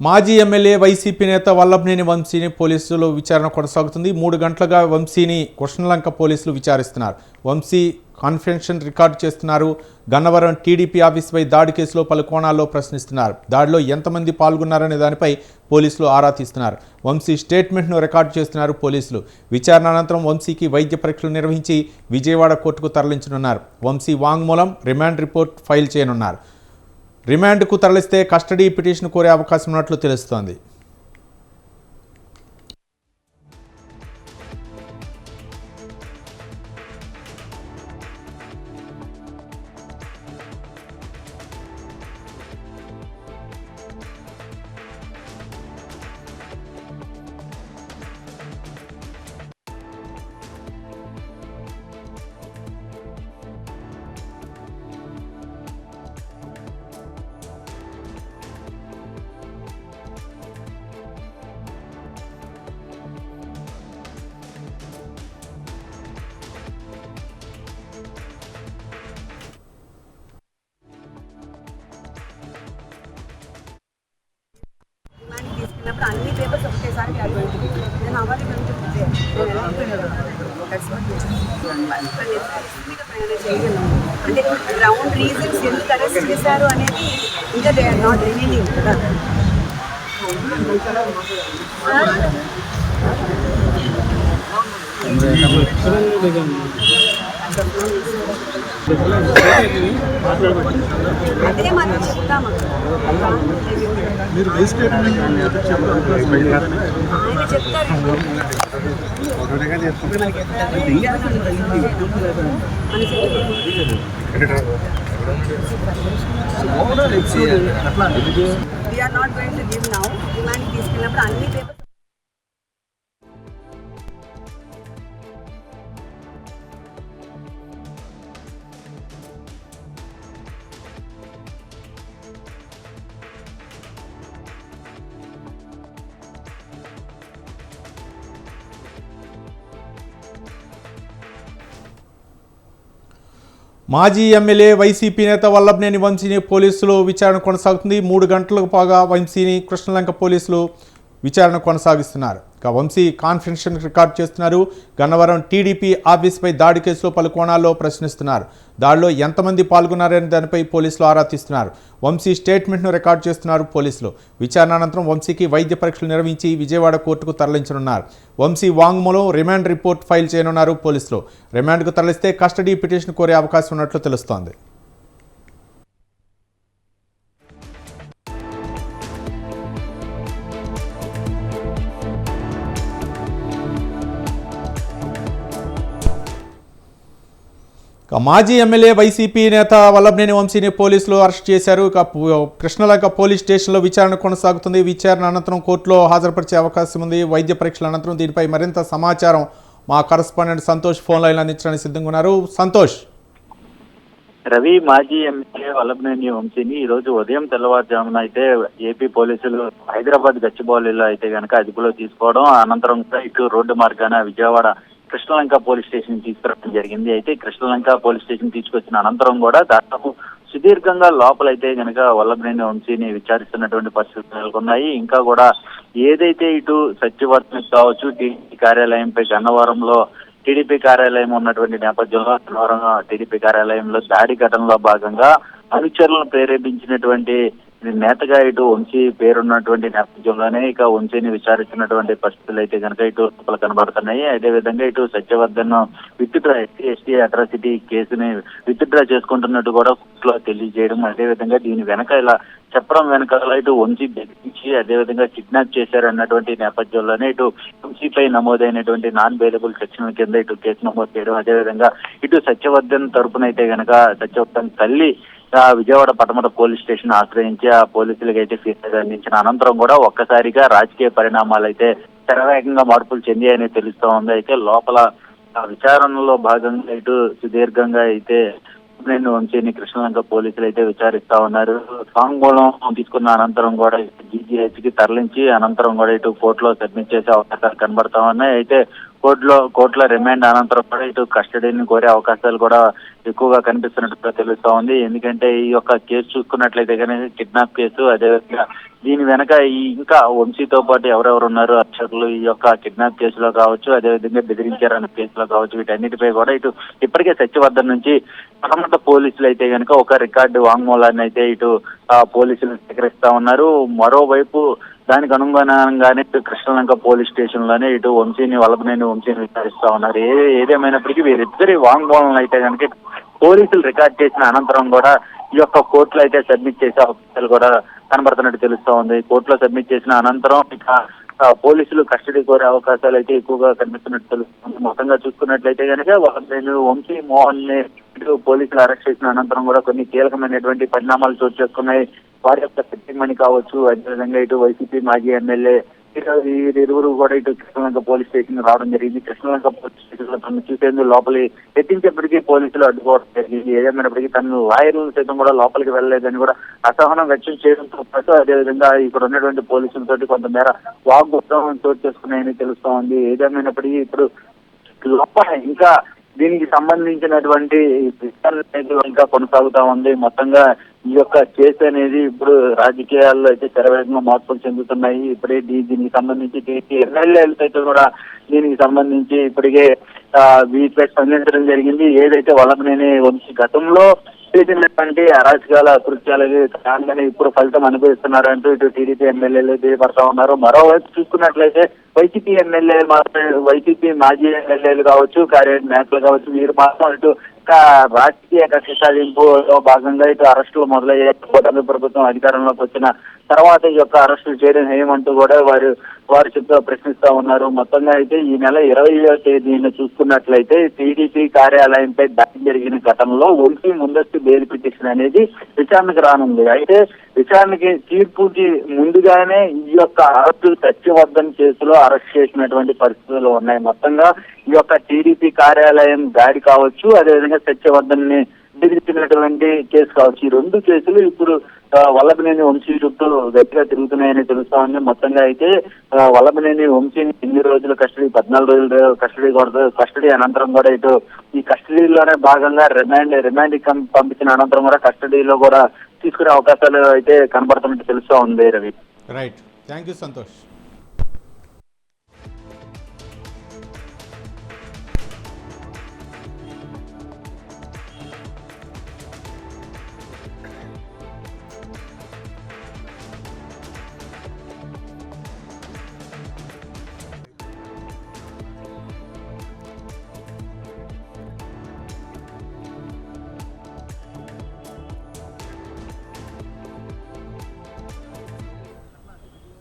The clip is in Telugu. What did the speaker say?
మాజీ ఎమ్మెల్యే వైసీపీ నేత వల్లభనేని వంశీని పోలీసులు విచారణ కొనసాగుతుంది. మూడు గంటలుగా వంశీని కృష్ణలంక పోలీసులు విచారిస్తున్నారు. వంశీ కాన్ఫిడెన్షియల్ రికార్డు చేస్తున్నారు. గన్నవరం టీడీపీ ఆఫీస్పై దాడి కేసులో పలు కోణాల్లో ప్రశ్నిస్తున్నారు. దాడిలో ఎంతమంది పాల్గొన్నారనే దానిపై పోలీసులు ఆరా తీస్తున్నారు. వంశీ స్టేట్మెంట్ను రికార్డు చేస్తున్నారు పోలీసులు. విచారణ అనంతరం వంశీకి వైద్య పరీక్షలు నిర్వహించి విజయవాడ కోర్టుకు తరలించనున్నారు. వంశీ వాంగ్మూలం రిమాండ్ రిపోర్ట్ ఫైల్ చేయనున్నారు. రిమాండ్కు తరలిస్తే కస్టడీ పిటిషన్ కోరే అవకాశం ఉన్నట్లు తెలుస్తోంది. రిమాండ్కి తీసుకున్నప్పుడు అన్ని పేపర్స్ ఒకటేసారి క్యారీ నేను అవ్వాలి మేము చెప్తే అంటే గ్రౌండ్ రీజన్స్ ఎందుకు అరెస్ట్ చేశారు అనేది ఇంకా దే ఆర్ నాట్ రివీలింగ్ కదా అదే మనం చెప్తాము ఆయన చెప్తారు. మన we are not going to give now మాజీ ఎమ్మెల్యే వైసీపీ నేత వల్లభనేని వంశీని పోలీసులు విచారణ కొనసాగుతుంది. మూడు గంటలకు పాగా వంశీని కృష్ణలంక పోలీసులు విచారణ కొనసాగిస్తున్నారు. ఇక వంశీ కాన్ఫిడెన్షియల్ రికార్డ్ చేస్తున్నారు. గన్నవరం టీడీపీ ఆఫీస్పై దాడి కేసులో పలు కోణాల్లో ప్రశ్నిస్తున్నారు. దాడిలో ఎంతమంది పాల్గొన్నారనే దానిపై పోలీసులు ఆరా తీస్తున్నారు. వంశీ స్టేట్మెంట్ను రికార్డ్ చేస్తున్నారు పోలీసులు. విచారణ అనంతరం వంశీకి వైద్య పరీక్షలు నిర్వహించి విజయవాడ కోర్టుకు తరలించనున్నారు. వంశీ వాంగ్మూలం రిమాండ్ రిపోర్ట్ ఫైల్ చేయనున్నారు పోలీసులు. రిమాండ్కు తరలిస్తే కస్టడీ పిటిషన్ కోరే అవకాశం ఉన్నట్లు తెలుస్తోంది. మాజీ ఎమ్మెల్యే వైసీపీ నేత వల్లభనేని వంశీని పోలీసులు అరెస్ట్ చేశారు. ఇక కృష్ణలంక పోలీస్ స్టేషన్లో విచారణ కొనసాగుతుంది. విచారణ అనంతరం కోర్టులో హాజరుపరిచే అవకాశం ఉంది. వైద్య పరీక్షల అనంతరం దీనిపై మరింత సమాచారం మా కరస్పాండెంట్ సంతోష్ ఫోన్ లైన్ అందించడానికి సిద్ధంగా ఉన్నారు. సంతోష్. రవి మాజీ ఎమ్మెల్యే వల్లభనేని వంశీని ఈ రోజు ఉదయం తెల్లవారుజామున అయితే ఏపీ పోలీసులు హైదరాబాద్ గచ్చిబౌలిలో అయితే కనుక అదుపులో తీసుకోవడం అనంతరం ఇటు రోడ్డు మార్గాన విజయవాడ కృష్ణలంక పోలీస్ స్టేషన్ తీసుకురావడం జరిగింది. అయితే కృష్ణలంక పోలీస్ స్టేషన్ తీసుకొచ్చిన అనంతరం కూడా దాదాపు సుదీర్ఘంగా లోపలైతే గనక వల్లభనేని వంశీని విచారిస్తున్నటువంటి పరిస్థితులు నెలకొన్నాయి. ఇంకా కూడా ఏదైతే ఇటు సత్యవర్తన కావచ్చు టీడీపీ కార్యాలయంపై గన్నవరంలో టీడీపీ కార్యాలయం ఉన్నటువంటి నేపథ్యంలో గన్నవరం టీడీపీ కార్యాలయంలో దాడి ఘటనలో భాగంగా అనుచరులను ప్రేరేపించినటువంటి నేతగా ఇటు వంశీ పేరున్నటువంటి నేపథ్యంలోనే ఇక వంశీని విచారిస్తున్నటువంటి పరిస్థితులు అయితే కనుక ఇటు కనబడుతున్నాయి. అదే విధంగా ఇటు Satyavardhan withdraw ST ST atrocity కేసుని విత్డ్రా చేసుకుంటున్నట్టు కూడా లో తెలియజేయడం అదే విధంగా దీని వెనక ఇలా చెప్పడం వెనకాల ఇటు వంశీ బెదిరించి అదే విధంగా కిడ్నాప్ చేశారన్నటువంటి నేపథ్యంలోనే ఇటు వంశీపై నమోదైనటువంటి నాన్ బెయిలబుల్ సెక్షన్ కింద ఇటు కేసు నమోదు చేయడం అదే విధంగా ఇటు సత్యవర్ధన్ తరపునైతే అయితే గనక సత్యవర్ధన్ తల్లి విజయవాడ పటమట పోలీస్ స్టేషన్ ఆశ్రయించి ఆ పోలీసులకు అయితే ఫిర్యాదు అందించిన అనంతరం కూడా ఒక్కసారిగా రాజకీయ పరిణామాలు అయితే శరవేగంగా మార్పులు చెందాయని తెలుస్తా ఉంది. అయితే లోపల ఆ విచారణలో భాగంగా ఇటు సుదీర్ఘంగా అయితే నేను వంశీని కృష్ణలంక పోలీసులు అయితే విచారిస్తా ఉన్నారు. వాంగ్మూలం తీసుకున్న అనంతరం కూడా జీజీహెచ్కి తరలించి అనంతరం కూడా ఇటు కోర్టులో సబ్మిట్ చేసే అవకాశాలు కనబడతా ఉన్నాయి. అయితే కోర్టులో కోర్టులో రిమాండ్ అనంతరం కూడా ఇటు కస్టడీని కోరే అవకాశాలు కూడా ఎక్కువగా కనిపిస్తున్నట్టుగా తెలుస్తా ఉంది. ఎందుకంటే ఈ యొక్క కేసు చూసుకున్నట్లయితే కనుక కిడ్నాప్ కేసు అదేవిధంగా దీని వెనక ఈ ఇంకా వంశీతో పాటు ఎవరెవరు ఉన్నారు అక్షరులు ఈ యొక్క కిడ్నాప్ కేసులో కావచ్చు అదేవిధంగా బెదిరించారన్న కేసులో కావచ్చు వీటన్నిటిపై కూడా ఇటు ఇప్పటికే సత్యవర్ధన్ నుంచి పరమత పోలీసులు అయితే కనుక ఒక రికార్డు వాంగ్మూలాన్ని అయితే ఇటు ఆ, పోలీసులు సేకరిస్తా ఉన్నారు. మరోవైపు దానికి అనుగుణంగానే కృష్ణలంక పోలీస్ స్టేషన్లోనే ఇటు వంశీని వల్లభనేని వంశీని విచారిస్తా ఉన్నారు. ఏ ఏదేమైనప్పటికీ వీరిద్దరి వాంగ్మూలం అయితే కనుక పోలీసులు రికార్డ్ చేసిన అనంతరం కూడా ఈ యొక్క కోర్టులో అయితే సబ్మిట్ చేసే అవకాశాలు కూడా కనబడుతున్నట్టు తెలుస్తా ఉంది. కోర్టులో సబ్మిట్ చేసిన అనంతరం ఇక పోలీసులు కస్టడీ కోరే అవకాశాలు అయితే ఎక్కువగా కనిపిస్తున్నట్టు తెలుస్తుంది మొత్తంగా చూసుకున్నట్లయితే కనుక నేను వంశీ మోహన్ని ఇటు పోలీసులు అరెస్ట్ చేసిన అనంతరం కూడా కొన్ని కీలకమైనటువంటి పరిణామాలు చోటు చేసుకున్నాయి. వారి యొక్క సెట్టింగ్ కావచ్చు అదేవిధంగా ఇటు వైసీపీ మాజీ ఎమ్మెల్యే ఇరువురు కూడా ఇటు కృష్ణలంక పోలీస్ స్టేషన్ రావడం జరిగింది. కృష్ణలంక పోలీస్ స్టేషన్లో తను చూసేందుకు లోపలి ఎత్తించేప్పటికీ పోలీసులు అడ్డుకోవడం జరిగింది. ఏదేమైనప్పటికీ తను లాయరు సైతం కూడా లోపలికి వెళ్ళలేదని కూడా అసహనం వ్యక్తం చేయడంతో పాటు అదేవిధంగా ఇక్కడ ఉన్నటువంటి పోలీసులతోటి కొంతమేర వాగ్వాదం చోటు చేసుకున్నాయని తెలుస్తోంది. ఏదేమైనప్పటికీ ఇప్పుడు లోపల ఇంకా దీనికి సంబంధించినటువంటి అనేది ఇంకా కొనసాగుతా ఉంది. మొత్తంగా ఈ యొక్క కేసు అనేది ఇప్పుడు రాజకీయాల్లో అయితే తెరవేగంగా మార్పులు చెందుతున్నాయి. ఇప్పుడే దీనికి సంబంధించి టీడీపీ అయితే కూడా దీనికి సంబంధించి ఇప్పటికే వీటిపై స్పందించడం జరిగింది. ఏదైతే వల్లభనేని వంశీ గతంలో చేసినటువంటి అరాచకాల కృత్యాలకి కారణంగానే ఇప్పుడు ఫలితం అనుభవిస్తున్నారంటూ ఇటు టీడీపీ ఎమ్మెల్యేలు తెలియపడతా ఉన్నారు. మరోవైపు చూసుకున్నట్లయితే వైసీపీ ఎమ్మెల్యేలు మాత్రం వైసీపీ మాజీ ఎమ్మెల్యేలు కావచ్చు కార్యాలయ నాయకులు కావచ్చు వీరు మాత్రం ఇటు రాజకీయ కక్ష సాధింపులో భాగంగా ఇటు అరెస్టులు మొదలయ్యాయి. కూటమి ప్రభుత్వం అధికారంలోకి వచ్చిన తర్వాత ఈ యొక్క అరెస్టులు చేయడం ఏమంటూ కూడా వారు వారు చెప్తూ ప్రశ్నిస్తా ఉన్నారు. మొత్తంగా అయితే ఈ నెల ఇరవయో తేదీన చూసుకున్నట్లయితే టీడీపీ కార్యాలయంపై దాడి జరిగిన ఘటనలో ఒంటి ముందస్తు బెయిల్ పిటిషన్ అనేది విచారణకు రానుంది. అయితే విచారణకి తీర్పుకి ముందుగానే ఈ యొక్క అరెస్టు సత్యవర్ధన్ కేసులో అరెస్ట్ చేసినటువంటి పరిస్థితులు ఉన్నాయి. మొత్తంగా ఈ యొక్క టీడీపీ కార్యాలయం దాడి కావచ్చు. అదేవిధంగా సత్యవర్ధన్ని కేసు కావచ్చు. ఈ రెండు కేసులు ఇప్పుడు వల్లభనేని వంశీ చుట్టూ గట్టిగా తిరుగుతున్నాయని తెలుస్తా ఉంది. మొత్తంగా అయితే వల్లభనేని వంశీని ఎన్ని రోజులు కస్టడీ పద్నాలుగు రోజులు కస్టడీ కూడా కస్టడీ అనంతరం కూడా ఇటు ఈ కస్టడీలోనే భాగంగా రిమాండ్ రిమాండ్ పంపించిన అనంతరం కూడా కస్టడీలో కూడా తీసుకునే అవకాశాలు అయితే కనబడుతున్నట్టు తెలుస్తా ఉంది Ravi. Right thank you Santosh